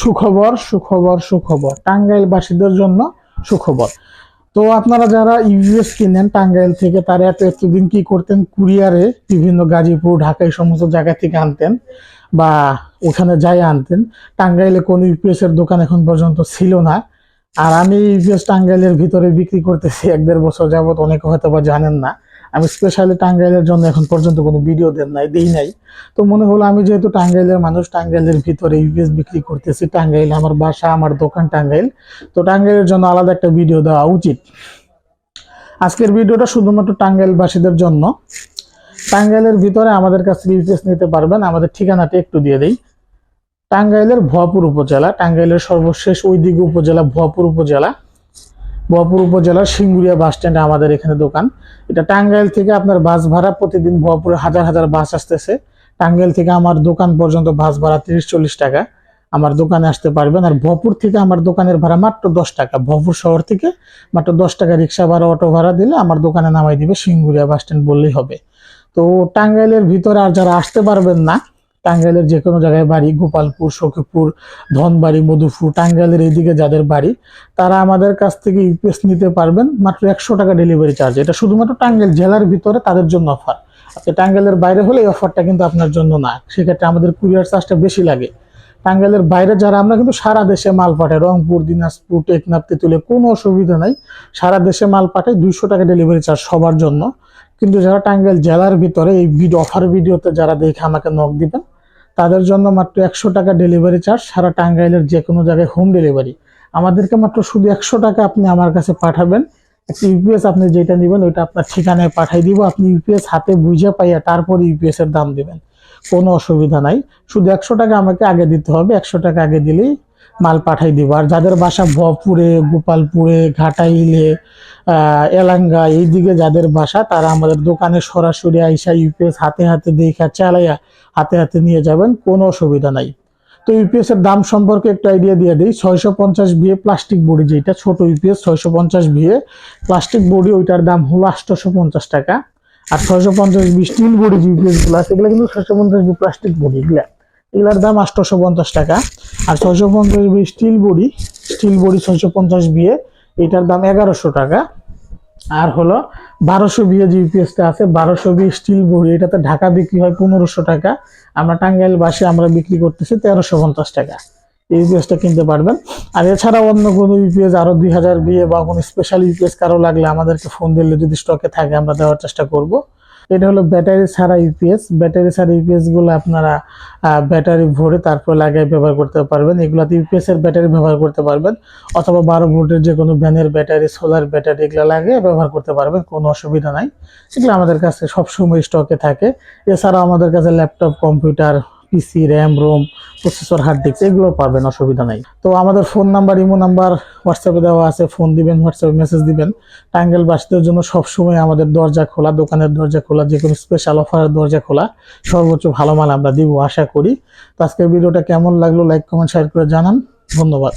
সুখবর সুখবর সুখবর। টাঙ্গাইলবাসীদের জন্য সুখবর। তো আপনারা যারা ইউএস কিনেন টাঙ্গাইল থেকে, তারা এত এতদিন কি করতেন? কুরিয়ারে বিভিন্ন গাজীপুর ঢাকা এই সমস্ত জায়গা থেকে আনতেন বা ওখানে যাই আনতেন। টাঙ্গাইলে কোনো ইউপিএস এর দোকান এখন পর্যন্ত ছিল না। আর আমি ইউপিএস টাঙ্গাইলের ভিতরে বিক্রি করতেছি এক দেড় বছর যাবত অনেকে হয়তো বা জানেন না। আমি স্পেশালি টাঙ্গাইলের জন্য এখন পর্যন্ত কোনো ভিডিও দেন নাই, দিই নাই। তো মনে হলো আমি যেহেতু টাঙ্গাইলের মানুষ, টাঙ্গাইলের ভিতরে ইউপিএস বিক্রি করতেছি, টাঙ্গাইল আমার বাসা, আমার দোকান টাঙ্গাইল। তো টাঙ্গাইলের জন্য আলাদা একটা ভিডিও দেওয়া উচিত। আজকের ভিডিওটা শুধুমাত্র টাঙ্গাইলবাসীদের জন্য। টাঙ্গাইলের ভিতরে আমাদের কাছে ইউপিএস নিতে পারবেন, আমাদের ঠিকানাটা একটু দিয়ে দিই। টাঙ্গাইলের ভুয়াপুর উপজেলা, টাঙ্গাইলের সর্বশেষ ওইদিকে উপজেলা, ভুয়াপুর উপজেলা। ভুয়াপুর উপজেলার সিঙ্গুরিয়া বাস স্ট্যান্ডে আমাদের এখানে দোকান। এটা টাঙ্গাইল থেকে আপনার বাস ভাড়া প্রতিদিন ভুয়াপুরে হাজার হাজার বাস আসতেছে। টাঙ্গাইল থেকে আমার দোকান পর্যন্ত বাস ভাড়া তিরিশ চল্লিশ টাকা। আমার দোকানে আসতে পারবেন। আর ভপুর থেকে আমার দোকানের ভাড়া মাত্র দশ টাকা। ভপুর শহর থেকে মাত্র দশ টাকা রিক্সা ভাড়া, অটো ভাড়া দিলে আমার দোকানে নামাই দিবে সিঙ্গুরিয়া বাস স্ট্যান্ড বললেই হবে। তো টাঙ্গাইলের ভিতরে আর যারা আসতে পারবেন না টাঙ্গাইলের যে কোনো জায়গায় বাড়ি, গোপালপুর, সখীপুর, ধনবাড়ি, মধুপুর, টাঙ্গাইলের এইদিকে যাদের বাড়ি, তারা আমাদের কাছ থেকে ইউপিএস নিতে পারবেন মাত্র একশো টাকা ডেলিভারি চার্জ এটা শুধুমাত্র টাঙ্গাইল জেলার ভিতরে তাদের জন্য অফার আপনি টাঙ্গাইলের বাইরে হলে এই অফারটা কিন্তু আপনার জন্য না। সেক্ষেত্রে আমাদের কুরিয়ার চার্জটা বেশি লাগে। টাঙ্গাইলের বাইরে যারা, আমরা কিন্তু সারা দেশে মাল পাঠাই। রংপুর, দিনাজপুর, টেকনাফ তেঁতুলে কোনো অসুবিধা নাই। সারা দেশে মাল পাঠাই, দুইশো টাকা ডেলিভারি চার্জ সবার জন্য। কিন্তু যারা টাঙ্গাইল জেলার ভিতরে এই ভিডিও অফার ভিডিওতে যারা দেখে আমাকে নক দিবেন তাদের জন্য মাত্র একশো টাকা ডেলিভারি চার্জ সারা টাঙ্গাইলের যে কোনো জায়গায় হোম ডেলিভারি আমাদেরকে মাত্র শুধু একশো টাকা আপনি আমার কাছে পাঠাবেন। একটা ইউপিএস আপনি যেটা নেবেন, ওইটা আপনার ঠিকানায় পাঠাই দিব। আপনি ইউপিএস হাতে বুঝে পাইয়া তারপর ইউপিএস এর দাম দেবেন। কোনো অসুবিধা নাই। শুধু একশো টাকা আমাকে আগে দিতে হবে। একশো টাকা আগে দিলেই মাল পাঠাই দিব। আর যাদের বাসা ভপুরে গোপালপুরে, ঘাটাইলে এলাঙ্গা, এইদিকে যাদের বাসা, তারা আমাদের দোকানে সরাসরি আইসা ইউপিএস হাতে হাতে দেখা চালাইয়া হাতে হাতে নিয়ে যাবেন, কোনো অসুবিধা নাই। তো ইউপিএস এর দাম সম্পর্কে একটু আইডিয়া দিয়ে দিই। ছয়শো পঞ্চাশ বিয়ে প্লাস্টিক বডি যেটা, ছোট ইউপিএস, ছয়শো পঞ্চাশ বিয়ে প্লাস্টিক বডি ওইটার দাম হলো আটশোশো পঞ্চাশ টাকা। আর ছয়শো পঞ্চাশ বি স্টিল বডি যে ইউপিএসগুলো আছে, এগুলো কিন্তু ছয়শো পঞ্চাশ বি প্লাস্টিক বডি এগুলা এগুলার দাম আটশোশো পঞ্চাশ টাকা। আর ছয়শো পঞ্চাশ B steel body steel body ছয়শো পঞ্চাশ বিয়ে এটার দাম এগারোশো টাকা। আর হলো বারোশো বিয়ে যে ইউপিএসটা আছে, বারোশো বিয়ে স্টিল বড়ি, এটাতে ঢাকা বিক্রি হয় পনেরোশো টাকা। আমরা টাঙ্গাইল বাসে আমরা বিক্রি করতেছি তেরোশো পঞ্চাশ টাকা ইউপিএসটা কিনতে পারবেন। আর এছাড়া অন্য কোনো ইউপিএস আরও দুই হাজার বিয়ে বা কোনো স্পেশাল ইউপিএস কারও লাগলে আমাদেরকে ফোন দিলে যদি স্টকে থাকে, আমরা দেওয়ার চেষ্টা করব। এটা হলো ব্যাটারি ছাড়া ইউপিএস ব্যাটারি ছাড়া ইউপিএসগুলো আপনারা ব্যাটারি ভরে তারপর লাগিয়ে ব্যবহার করতে পারবেন। এগুলাতে ইউপিএস এর ব্যাটারি ব্যবহার করতে পারবেন। অথবা বারো ভোল্টের যে কোনো ভ্যানের ব্যাটারি, সোলার ব্যাটারি এগুলো লাগিয়ে ব্যবহার করতে পারবেন, কোনো অসুবিধা নাই। সেগুলো আমাদের কাছে সবসময় স্টকে থাকে। এছাড়াও আমাদের কাছে laptop computer PC RAM ROM processor hard disk এগুলো পাবেন, অসুবিধা নাই। তো আমাদের ফোন নাম্বার ইমো নাম্বার হোয়াটসঅ্যাপে দেওয়া আছে ফোন দিবেন হোয়াটসঅ্যাপে মেসেজ দিবেন। টাঙ্গেল বাসদের জন্য সবসময় আমাদের দরজা খোলা, দোকানের দরজা খোলা যে কোনো স্পেশাল অফারের দরজা খোলা, সর্বোচ্চ ভালো মাল আমরা দিব, আশা করি। তো আজকের ভিডিওটা কেমন লাগল লাইক কমেন্ট শেয়ার করে জানান। ধন্যবাদ।